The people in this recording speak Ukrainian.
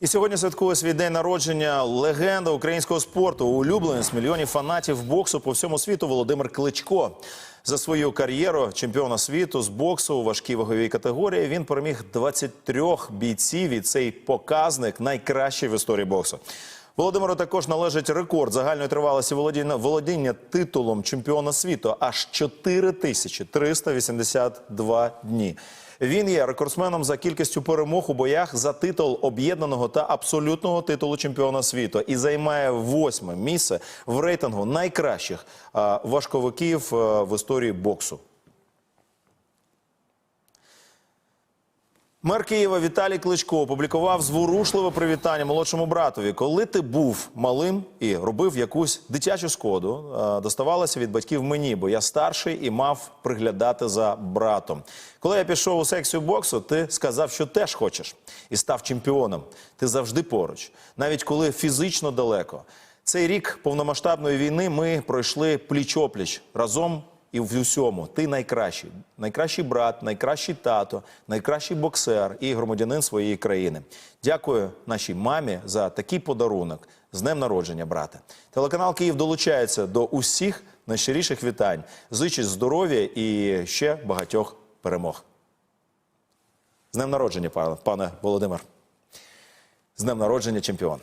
І сьогодні святкує свій день народження легенда українського спорту, улюбленець мільйонів фанатів боксу по всьому світу Володимир Кличко. За свою кар'єру чемпіона світу з боксу у важкій ваговій категорії він переміг 23 бійців. І цей показник найкращий в історії боксу. Володимиру також належить рекорд загальної тривалості володіння, володіння титулом чемпіона світу аж 4382 дні. Він є рекордсменом за кількістю перемог у боях за титул об'єднаного та абсолютного титулу чемпіона світу і займає восьме місце в рейтингу найкращих важковиків в історії боксу. Мер Києва Віталій Кличко опублікував зворушливе привітання молодшому братові. Коли ти був малим і робив якусь дитячу шкоду, е, доставалося від батьків мені, бо я старший і мав приглядати за братом. Коли я пішов у секцію боксу, ти сказав, що теж хочеш, і став чемпіоном. Ти завжди поруч, навіть коли фізично далеко. Цей рік повномасштабної війни ми пройшли пліч-опліч разом і в усьому ти найкращий, найкращий брат, найкращий тато, найкращий боксер і громадянин своєї країни. Дякую нашій мамі за такий подарунок з днем народження, брате. Телеканал Київ долучається до усіх найщиріших вітань. Зичить здоров'я і ще багатьох перемог. З днем народження, пане, Володимир. З днем народження, чемпіон.